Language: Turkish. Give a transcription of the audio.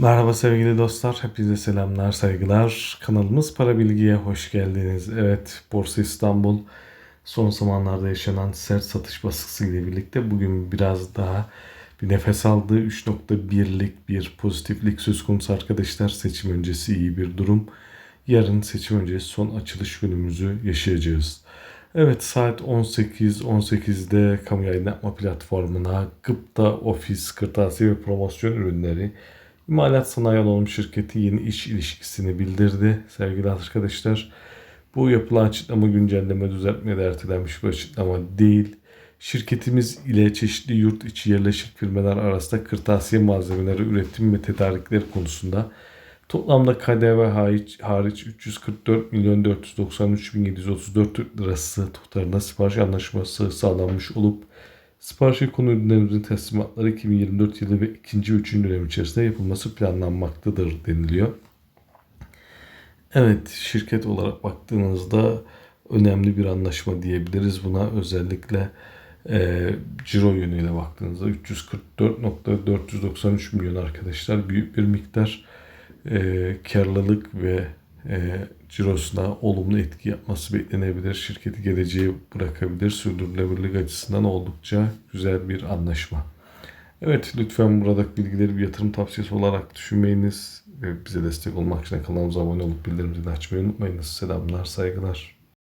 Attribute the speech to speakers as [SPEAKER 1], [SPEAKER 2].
[SPEAKER 1] Merhaba sevgili dostlar, hepinize selamlar, saygılar. Kanalımız Para Bilgi'ye hoş geldiniz. Evet, Borsa İstanbul son zamanlarda yaşanan sert satış baskısı ile birlikte bugün biraz daha bir nefes aldı. 3.1'lik bir pozitiflik söz konusu arkadaşlar. Seçim öncesi iyi bir durum. Yarın seçim öncesi son açılış günümüzü yaşayacağız. Evet saat 18 18'de kamu yayın yapma platformuna Gıpta Ofis, Kırtasiye ve Promosyon Ürünleri İmalat Sanayi Anonim Şirketi yeni iş ilişkisini bildirdi sevgili arkadaşlar. Bu yapılan açıklama güncelleme düzeltme de ertelenmiş bir açıklama değil. Şirketimiz ile çeşitli yurt içi yerleşik firmalar arasında kırtasiye malzemeleri üretim ve tedarikleri konusunda toplamda KDV hariç, hariç 344 milyon 493 bin 734 Türk lirası tutarında sipariş anlaşması sağlanmış olup Sipariş konu ürünlerimizin teslimatları 2024 yılı ve ikinci üçüncü dönem içerisinde yapılması planlanmaktadır deniliyor. Evet şirket olarak baktığınızda önemli bir anlaşma diyebiliriz buna özellikle e, ciro yönüyle baktığınızda 344.493 milyon arkadaşlar büyük bir miktar e, karlılık ve e, cirosuna olumlu etki yapması beklenebilir. Şirketi geleceğe bırakabilir. Sürdürülebilirlik açısından oldukça güzel bir anlaşma. Evet lütfen buradaki bilgileri bir yatırım tavsiyesi olarak düşünmeyiniz. Bize destek olmak için kanalımıza abone olup bildirim zilini açmayı unutmayınız. Selamlar, saygılar.